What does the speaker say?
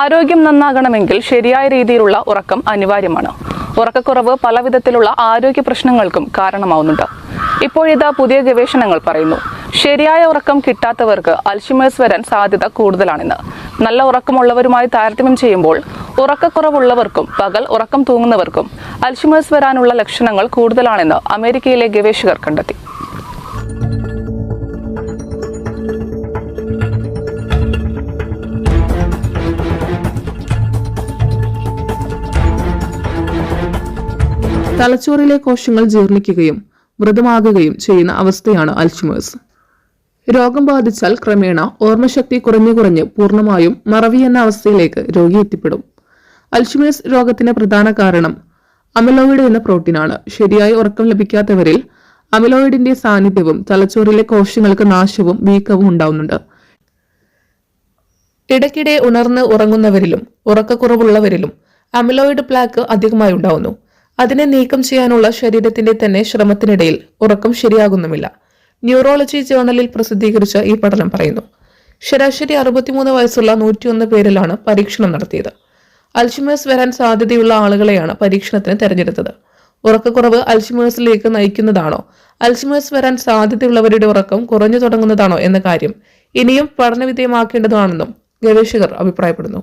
ആരോഗ്യം നന്നാകണമെങ്കിൽ ശരിയായ രീതിയിലുള്ള ഉറക്കം അനിവാര്യമാണ്. ഉറക്കക്കുറവ് പലവിധത്തിലുള്ള ആരോഗ്യ പ്രശ്നങ്ങൾക്കും കാരണമാവുന്നുണ്ട്. ഇപ്പോഴിതാ പുതിയ ഗവേഷണങ്ങൾ പറയുന്നു ശരിയായ ഉറക്കം കിട്ടാത്തവർക്ക് അൽഷിമേഴ്സ് വരാൻ സാധ്യത കൂടുതലാണെന്ന്. നല്ല ഉറക്കമുള്ളവരുമായി താരതമ്യം ചെയ്യുമ്പോൾ ഉറക്കക്കുറവുള്ളവർക്കും പകൽ ഉറക്കം തൂങ്ങുന്നവർക്കും അൽഷിമേഴ്സ് വരാനുള്ള ലക്ഷണങ്ങൾ കൂടുതലാണെന്ന് അമേരിക്കയിലെ ഗവേഷകർ കണ്ടെത്തി. തലച്ചോറിലെ കോശങ്ങൾ ജീർണിക്കുകയും മൃദമാകുകയും ചെയ്യുന്ന അവസ്ഥയാണ് അൽഷിമേഴ്സ്. രോഗം ബാധിച്ചാൽ ക്രമേണ ഓർമ്മശക്തി കുറഞ്ഞു കുറഞ്ഞ് പൂർണമായും മറവി എന്ന അവസ്ഥയിലേക്ക് രോഗി എത്തിപ്പെടും. അൽഷിമേഴ്സ് രോഗത്തിന് പ്രധാന കാരണം അമിലോയിഡ് എന്ന പ്രോട്ടീനാണ് ശരിയായി ഉറക്കം ലഭിക്കാത്തവരിൽ അമിലോയിഡിന്റെ സാന്നിധ്യവും തലച്ചോറിലെ കോശങ്ങൾക്ക് നാശവും വീക്കവും ഉണ്ടാവുന്നുണ്ട്. ഇടയ്ക്കിടെ ഉണർന്ന് ഉറങ്ങുന്നവരിലും ഉറക്കക്കുറവുള്ളവരിലും അമിലോയിഡ് പ്ലാക്ക് അധികമായി ഉണ്ടാവുന്നു. അതിനെ നീക്കം ചെയ്യാനുള്ള ശരീരത്തിന്റെ തന്നെ ശ്രമത്തിനിടയിൽ ഉറക്കം ശരിയാകുന്നുമില്ല. ന്യൂറോളജി ജേണലിൽ പ്രസിദ്ധീകരിച്ച ഈ പഠനം പറയുന്നു. ശരാശരി അറുപത്തിമൂന്ന് വയസ്സുള്ള നൂറ്റിയൊന്ന് പേരിലാണ് പരീക്ഷണം നടത്തിയത്. അൽഷിമേഴ്സ് വരാൻ സാധ്യതയുള്ള ആളുകളെയാണ് പരീക്ഷണത്തിന് തെരഞ്ഞെടുത്തത്. ഉറക്കക്കുറവ് അൽഷിമേഴ്സിലേക്ക് നയിക്കുന്നതാണോ? അൽഷിമേഴ്സ് വരാൻ സാധ്യതയുള്ളവരുടെ ഉറക്കം കുറഞ്ഞു തുടങ്ങുന്നതാണോ എന്ന കാര്യം ഇനിയും പഠനവിധേയമാക്കേണ്ടതാണെന്നും ഗവേഷകർ അഭിപ്രായപ്പെടുന്നു.